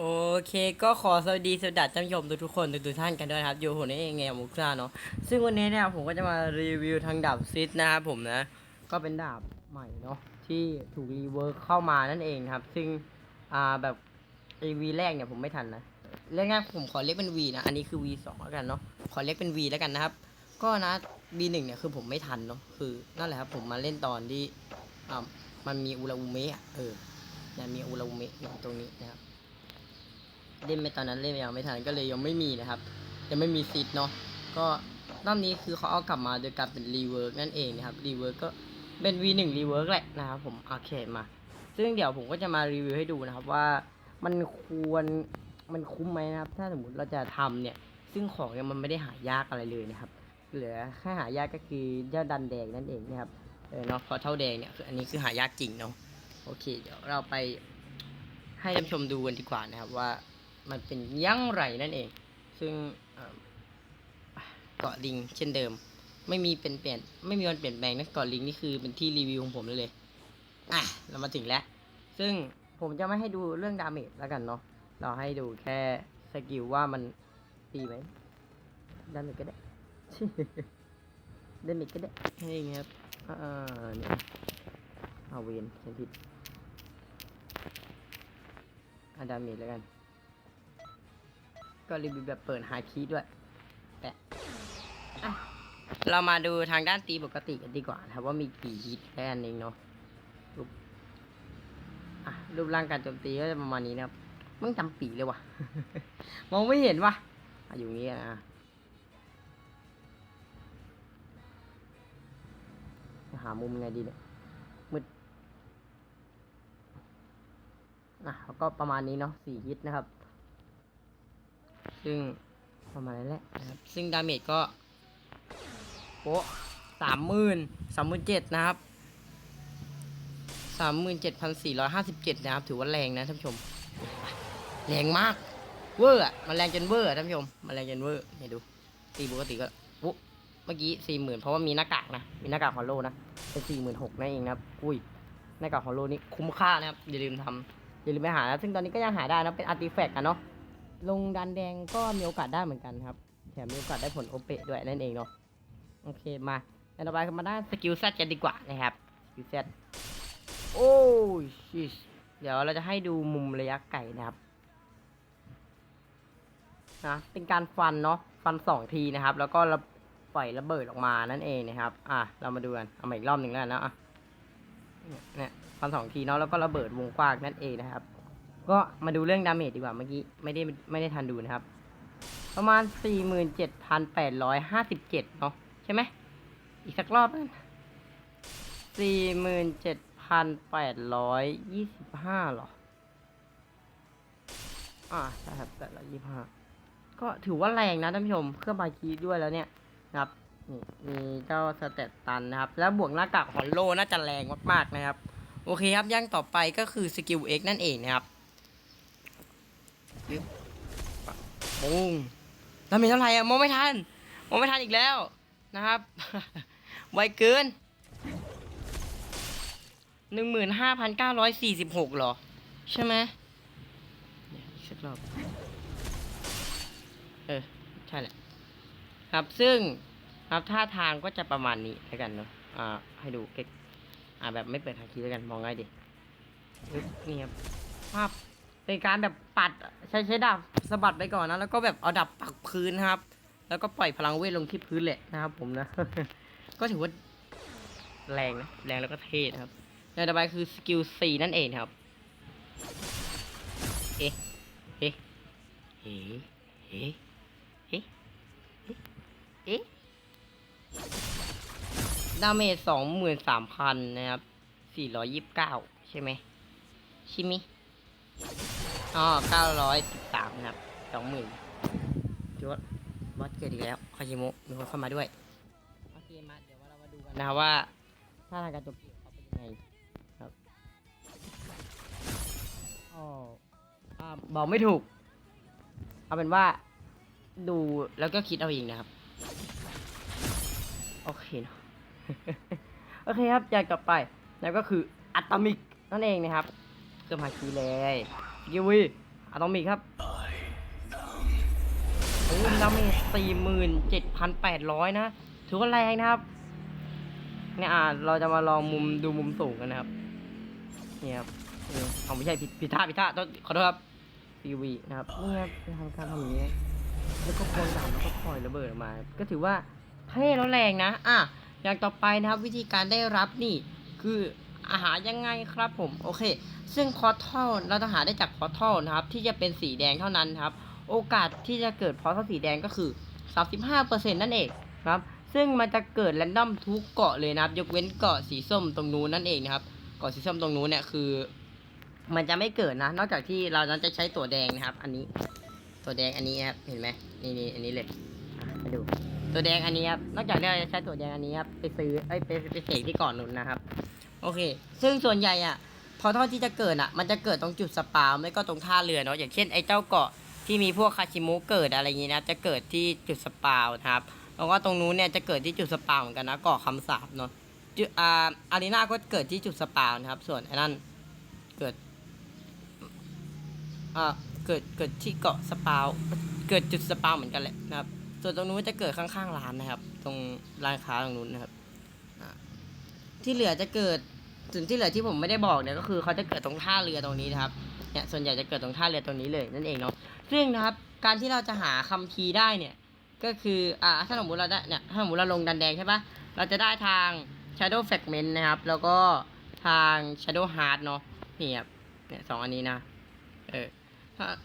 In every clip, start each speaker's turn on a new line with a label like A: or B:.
A: โอเคก็ขอสวัสดีสวัสดีท่านผู้ชมทุกๆคนทุกๆท่านกันด้วยนะครับอยู่ผมนี่เองไงมุกซ่าเนาะซึ่งวันนี้เนี่ยผมก็จะมารีวิวทางดาบซิดนะครับผมนะ ก็เป็นดาบใหม่เนาะที่ถูกรีเวิร์คเข้ามานั่นเองครับ ซึ่งอ่าแบบรีวีแรกเนี่ยผมไม่ทันนะเรื่องแรกผมขอเรียกเป็น V นะอันนี้คือ V2 แล้วกันเนาะขอเรียกเป็น V แล้วกันนะครับ ก็นะ B1 เนี่ยคือผมไม่ทันเนาะคือนั่นแหละครับผมมาเล่นตอนที่อ่ามันมีอุราอุเมะเออเนี่ยมีอุราอุเมะอยู่ตรงนี้นะครับ เล่นไปตอนนั้นเล่นยังไม่ทันก็เลยยังไม่มีนะครับยังไม่มีซิดเนาะก็รอบนี้คือเขาเอากลับมาโดยการเป็นรีเวิร์กนั่นเองนะครับรีเวิร์กก็เป็น V1 รีเวิร์กแหละนะครับผมโอเคมา ซึ่งเดี๋ยวผมก็จะมารีวิวให้ดูนะครับว่ามันควรมันคุ้มไหมนะครับ ถ้าสมมติเราจะทำเนี่ย ซึ่งของเนี่ยมันไม่ได้หายากอะไรเลยนะครับ เหลือแค่หายากก็คือเจ้าดันแดงนั่นเองนะครับเออเนาะพราะเท่าแดงเนี่ยคืออันนี้คือหายากจริงเนาะโอเค เดี๋ยวเราไปให้ท่านชมดูกันดีกว่านะครับว่า มันเป็นยังไรนั่นเอง ซึ่งเกาะลิงเช่นเดิม ไม่มีเป็นเปลี่ยนไม่มีวันเปลี่ยนแปลงนะเกาะลิงนี่คือเป็นที่รีวิวของผมเลยเลยอะเรามาถึงแล้ว ซึ่งผมจะไม่ให้ดูเรื่องดาเมจแล้วกันเนาะเราให้ดูแค่สกิลว่ามันตีไหมดาเมจก็ได้ดาเมจก็ได้ให้เงี้ยครับอ่าเนี่ยเอาเวนเขียนผิดอะดาเมจแล้วกัน ก็รีวิวแบบเปิดหาคีด้วยแปะอะเรามาดูทางด้านตีปกติกันดีกว่านะครับว่ามีกี่ฮิตแค่นั้นเองเนาะรูปอะรูปร่างการโจมตีก็จะประมาณนี้นะครับมึงจำปีเลยว่ะ มองไม่เห็นว่ะอยู่นี้นะหามุมไงดีเนี่ยมืดอะแล้วก็ประมาณนี้เนาะสี่ฮิตนะครับ ซึ่งประมาณนั้นแหละนะครับ ซึ่งดาเมจก็โป๊ะสามหมื่นสามหมื่นเจ็ดนะครับสามหมื่นเจ็ดพันสี่ร้อยห้าสิบเจ็ดนะครับ ถือว่าแรงนะท่านผู้ชม แรงมาก เวอร์อะมันแรงจนเวอร์อะท่านผู้ชม มันแรงจนเวอร์เนี่ยดูตีปกติก็ปุ๊เมื่อกี้สี่หมื่นเพราะว่ามีหน้ากากนะ มีหน้ากากฮอลโลนะ เป็นสี่หมื่นหกนั่นเองนะครับ อุ้ย หน้ากากฮอลโลนี่คุ้มค่านะครับ อย่าลืมทำอย่าลืมไปหานะ ซึ่งตอนนี้ก็ยังหาได้นะ เป็นอาร์ติแฟกต์อะเนาะ ลงดันแดงก็มีโอกาสได้เหมือนกันครับ แถมมีโอกาสได้ผลโอเปะด้วยนั่นเองเนาะโอเคมาแล้วต่อไปก็มาด้านสกิลเซตกันดีกว่านะครับสกิลเซตโอ้ชิสเดี๋ยวเราจะให้ดูมุมระยะไกลนะครับนะเป็นการฟันเนาะฟันสองทีนะครับ แล้วก็ระปล่อยระเบิดออกมานั่นเองนะครับ อะเรามาดูกันเอามาอีกรอบหนึ่งแล้วกันนะอะเนี่ยฟันสองทีเนาะแล้วก็ระเบิดวงกว้างนั่นเองนะครับ ก็มาดูเรื่องดาเมจดีกว่าเมื่อกี้ไม่ได้ไม่ได้ทันดูนะครับ ประมาณ 47,857 เนาะใช่ไหมอีกสักรอบนึง47,825หรอ อ่าใช่ครับ825 ก็ถือว่าแรงนะท่านผู้ชมเครื่องบาคีด้วยแล้วเนี่ยนะครับนี่มีเจ้าสเตตตันนะครับ แล้วบวกหน้ากากฮอลโลน่าจะแรงมากๆนะครับ โอเคครับย่างต่อไปก็คือสกิล X นั่นเองนะครับ ปุ้งดาเมจเท่าไหร่อะมองไม่ทัน มองไม่ทันอีกแล้วนะครับ ไวเกินหนึ่งหมื่นห้าพันเก้าร้อยสี่สิบหกหรอ ใช่ไหมเดี๋ยวอีกสักรอบ เออ ใช่แหละ ครับซึ่งครับท่าทางก็จะประมาณนี้แล้วกันเนาะอ่า ให้ดูเก๊กอ่าแบบไม่เปิดหาคีแล้วกันมองง่ายดินี่ครับภาพ เป็นการแบบปัดใช้ใช้ดาบสะบัดไปก่อนนะแล้วก็แบบเอาดาบปักพื้นนะครับ แล้วก็ปล่อยพลังเวทลงที่พื้นแหละนะครับ ผมนะ ก็ถือว่าแรงนะแรงแล้วก็เท่นะครับอย่างต่อไปคือสกิล C นั่นเองครับ เอ๊ะเอ๊ะเอ๊ะเอ๊ะเอ๊ะเอ๊ะดาเมจสองหมื่นสามพันนะครับสี่ร้อยยิบเก้าใช่ไหมชิมิ อ๋อเก้าร้อยสิบสามนะครับสองหมื่นจวดบอสเกิดอีกแล้วคาชิโมะมีคนเข้ามาด้วย โอเคมาเดี๋ยวเรามาดูกันนะครับว่าท่าทางการโจมตีของเขาเป็นยังไงครับอ๋ออ่าบอกไม่ถูก เอาเป็นว่าดูแล้วก็คิดเอาเองนะครับ โอเคเนอะโอเคครับอย่างต่อไปแล้วก็คืออัตมิกนั่นเองนะครับ เครื่องหาคีย์เลยกิวีอะตอมิกครับโอ้ยดาเมจสี่หมื่นเจ็ดพันแปดร้อยนะ ถือว่าแรงนะครับ เนี่ยอ่าเราจะมาลองมุมดูมุมสูงกันนะครับ เนี่ยครับเออเอาไม่ใช่ผิดผิดท่าผิดท่าต้องขอโทษครับซีวีนะครับเนี่ยเป็นทางการทำอย่างนี้ แล้วก็โคนดำแล้วก็ปล่อยระเบิดออกมา ก็ถือว่าเท่แล้วแรงนะ อะ อย่างต่อไปนะครับวิธีการได้รับนี่คือ หารยังไงครับผมโอเค ซึ่งพอทัลเราจะหาได้จากพอทัลนะครับ ที่จะเป็นสีแดงเท่านั้นครับ โอกาสที่จะเกิดพอทัลสีแดงก็คือ 35%นั่นเองครับ ซึ่งมันจะเกิดแรนดอมทุกเกาะเลยนะครับ ยกเว้นเกาะสีส้มตรงนู้นนั่นเองนะครับเกาะสีส้มตรงนู้นเนี่ยคือ มันจะไม่เกิดนะ นอกจากที่เรานั้นจะใช้ตัวแดงนะครับ อันนี้ ตัวแดงอันนี้ครับเห็นไหมนี่นี่อันนี้เลยมาดูตัวแดงอันนี้ครับ นอกจากที่เราจะใช้ตัวแดงอันนี้ครับ ไปซื้อ เอ้ย ไปไปเสกที่ก่อนนู้นนะครับ โอเค ซึ่งส่วนใหญ่อะ พอท่าที่จะเกิดอะ มันจะเกิดตรงจุดสปาไม่ก็ตรงท่าเรือเนาะ อย่างเช่นไอ้เจ้าเกาะที่มีพวกคาชิมุเกิดอะไรอย่างงี้นะ จะเกิดที่จุดสปาวนะครับ แล้วก็ตรงนู้นเนี่ยจะเกิดที่จุดสปาเหมือนกันนะ เกาะคำสาบเนาะจุดอ่าอารีนาก็เกิดที่จุดสปานะครับ ส่วนไอ้นั่นเกิดอ่าเกิดเกิดที่เกาะสปาเกิดจุดสปาเหมือนกันแหละนะครับ ส่วนตรงนู้นจะเกิดข้างๆร้านนะครับ ตรงร้านค้าตรงนู้นนะครับ ที่เหลือจะเกิดส่วนที่เหลือที่ผมไม่ได้บอกเนี่ยก็คือเขาจะเกิดตรงท่าเรือตรงนี้นะครับเนี่ยส่วนใหญ่จะเกิดตรงท่าเรือตรงนี้เลยนั่นเองเนาะซึ่งนะครับ การที่เราจะหาคัมภีร์ได้เนี่ยก็คืออ่าถ้าสมมติเราได้เนี่ยถ้าสมมติเราลงดันแดงใช่ปะเราจะได้ทาง Shadow Fragment นะครับ แล้วก็ทาง Shadow Heart เนาะนี่ครับเนี่ยสองอันนี้นะเออ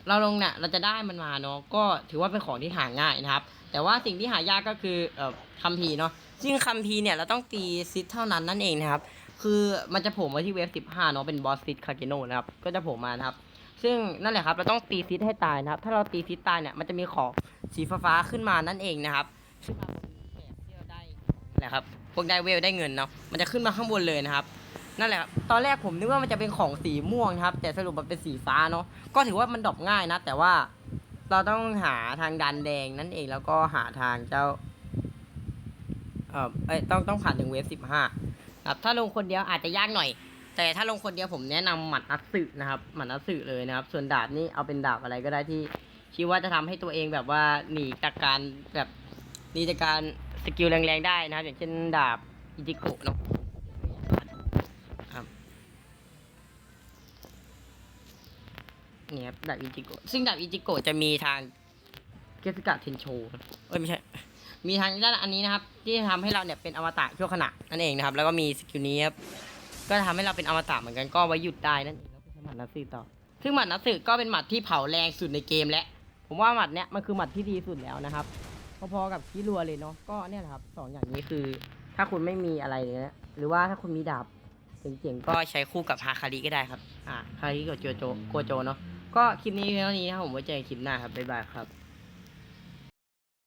A: เราลงเนี่ยเราจะได้มันมาเนาะก็ถือว่าเป็นของที่หาง่ายนะครับ แต่ว่าสิ่งที่หายากก็คือเอ่อคัมภีร์เนาะซึ่งคัมภีร์เนี่ยเราต้องตีซิดเท่านั้นนั่นเองนะครับ คือมันจะโผล่มาที่เวฟ15เนาะเป็นบอสซิดคาเกโนนะครับก็จะโผล่มานะครับ ซึ่งนั่นแหละครับเราต้องตีซิดให้ตายนะครับ ถ้าเราตีซิดตายเนี่ยมันจะมีของสีฟ้าขึ้นมานั่นเองนะครับขึ้นมาบนแถบที่เราได้นะครับพวกได้เวลได้เงินเนาะมันจะขึ้นมาข้างบนเลยนะครับ นั่นแหละครับตอนแรกผมนึกว่ามันจะเป็นของสีม่วงนะครับ แต่สรุปมันเป็นสีฟ้าเนาะก็ถือว่ามันดรอปง่ายนะ แต่ว่าเราต้องหาทางดันแดงนั่นเองแล้วก็หาทางเจ้าเอ่อเอ้ยต้องต้องผ่านถึงเวฟสิบห้าครับถ้าลงคนเดียวอาจจะยากหน่อย แต่ถ้าลงคนเดียวผมแนะนำหมัดนักสืบนะครับหมัดนักสืบเลยนะครับ ส่วนดาบนี่เอาเป็นดาบอะไรก็ได้ที่คิดว่าจะทำให้ตัวเองแบบว่าหนีจากการแบบหนีจากการสกิลแรงๆได้นะครับ อย่างเช่นดาบอิจิโกะเนาะ ครับ นี่ครับดาบอิจิโกะซึ่งดาบอิจิโกะจะมีทางเกสกะเทนโชเอ้ยไม่ใช่ มีทางด้านอันนี้นะครับ ที่ทำให้เราเนี่ยเป็นอมตะชั่วขณะนั่นเองนะครับ แล้วก็มีสกิลนี้ครับก็ทำให้เราเป็นอมตะเหมือนกันก็ไว้หยุดได้นั่นเองแล้วก็ใช้หมัดนัตสึต่อ ซึ่งหมัดนัตสึก็เป็นหมัดที่เผาแรงสุดในเกมและ ผมว่าหมัดเนี้ยมันคือหมัดที่ดีสุดแล้วนะครับพอๆกับคิรัวเลยเนาะก็เนี่ยแหละครับสองอย่างนี้คือ ถ้าคุณไม่มีอะไรเลยนะหรือว่าถ้าคุณมีดาบเจ๋งๆก็ใช้คู่กับฮาคาริก็ได้ครับ อ่าฮาคาริกับโจโจโกโจเนาะ ก็คลิปนี้เท่านี้นะครับผมไว้เจอกันคลิปหน้าครับบ๊ายบายครับ